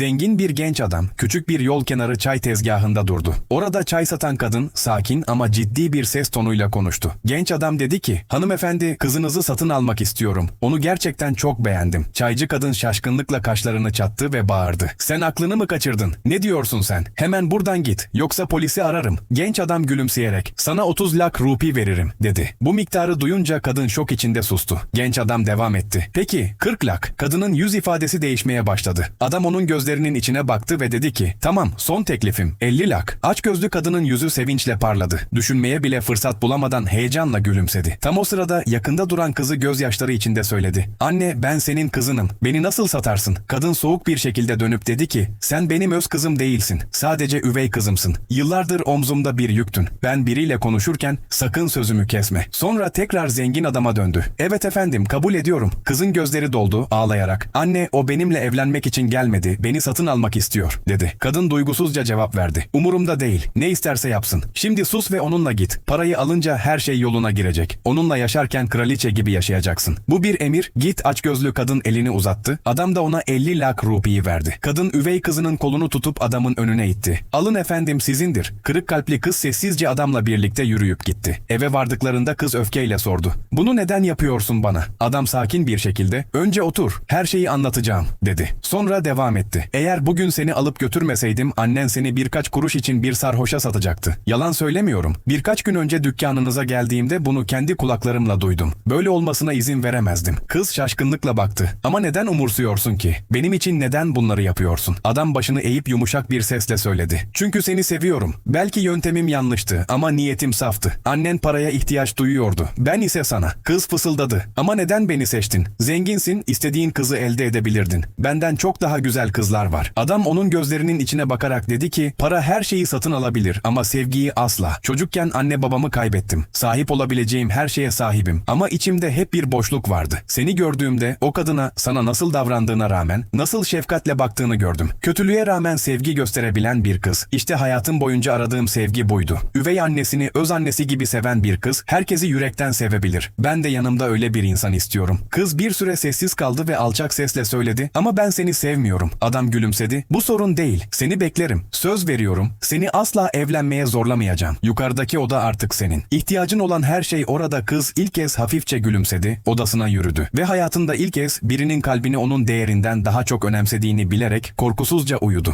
Zengin bir genç adam küçük bir yol kenarı çay tezgahında durdu. Orada çay satan kadın sakin ama ciddi bir ses tonuyla konuştu. Genç adam dedi ki, hanımefendi kızınızı satın almak istiyorum. Onu gerçekten çok beğendim. Çaycı kadın şaşkınlıkla kaşlarını çattı ve bağırdı. Sen aklını mı kaçırdın? Ne diyorsun sen? Hemen buradan git. Yoksa polisi ararım. Genç adam gülümseyerek, sana 30 lak rupi veririm dedi. Bu miktarı duyunca kadın şok içinde sustu. Genç adam devam etti. Peki 40 lak. Kadının yüz ifadesi değişmeye başladı. Adam onun gözlerinin içine baktı ve dedi ki tamam son teklifim 50 lak. Aç gözlü kadının yüzü sevinçle parladı. Düşünmeye bile fırsat bulamadan heyecanla gülümsedi. Tam o sırada yakında duran kızı gözyaşları içinde söyledi. Anne ben senin kızınım. Beni nasıl satarsın? Kadın soğuk bir şekilde dönüp dedi ki sen benim öz kızım değilsin. Sadece üvey kızımsın. Yıllardır omzumda bir yüktün. Ben biriyle konuşurken sakın sözümü kesme. Sonra tekrar zengin adama döndü. Evet efendim kabul ediyorum. Kızın gözleri doldu ağlayarak. Anne o benimle evlenmek için gelmedi. Beni satın almak istiyor dedi. Kadın duygusuzca cevap verdi. Umurumda değil. Ne isterse yapsın. Şimdi sus ve onunla git. Parayı alınca her şey yoluna girecek. Onunla yaşarken kraliçe gibi yaşayacaksın. Bu bir emir. Git açgözlü kadın elini uzattı. Adam da ona 50 lak rupiyi verdi. Kadın üvey kızının kolunu tutup adamın önüne itti. Alın efendim sizindir. Kırık kalpli kız sessizce adamla birlikte yürüyüp gitti. Eve vardıklarında kız öfkeyle sordu. Bunu neden yapıyorsun bana? Adam sakin bir şekilde önce otur her şeyi anlatacağım dedi. Sonra devam etti. Eğer bugün seni alıp götürmeseydim annen seni birkaç kuruş için bir sarhoşa satacaktı. Yalan söylemiyorum. Birkaç gün önce dükkanınıza geldiğimde bunu kendi kulaklarımla duydum. Böyle olmasına izin veremezdim. Kız şaşkınlıkla baktı. Ama neden umursuyorsun ki? Benim için neden bunları yapıyorsun? Adam başını eğip yumuşak bir sesle söyledi. Çünkü seni seviyorum. Belki yöntemim yanlıştı ama niyetim saftı. Annen paraya ihtiyaç duyuyordu. Ben ise sana. Kız fısıldadı. Ama neden beni seçtin? Zenginsin, istediğin kızı elde edebilirdin. Benden çok daha güzel kızlar var. Adam onun gözlerinin içine bakarak dedi ki, para her şeyi satın alabilir ama sevgiyi asla. Çocukken anne babamı kaybettim. Sahip olabileceğim her şeye sahibim. Ama içimde hep bir boşluk vardı. Seni gördüğümde o kadına sana nasıl davrandığına rağmen, nasıl şefkatle baktığını gördüm. Kötülüğe rağmen sevgi gösterebilen bir kız. İşte hayatım boyunca aradığım sevgi buydu. Üvey annesini öz annesi gibi seven bir kız, herkesi yürekten sevebilir. Ben de yanımda öyle bir insan istiyorum. Kız bir süre sessiz kaldı ve alçak sesle söyledi, ama ben seni sevmiyorum. Adam gülümsedi. Bu sorun değil. Seni beklerim. Söz veriyorum. Seni asla evlenmeye zorlamayacağım. Yukarıdaki oda artık senin. İhtiyacın olan her şey orada kız ilk kez hafifçe gülümsedi. Odasına yürüdü. Ve hayatında ilk kez birinin kalbini onun değerinden daha çok önemsediğini bilerek korkusuzca uyudu.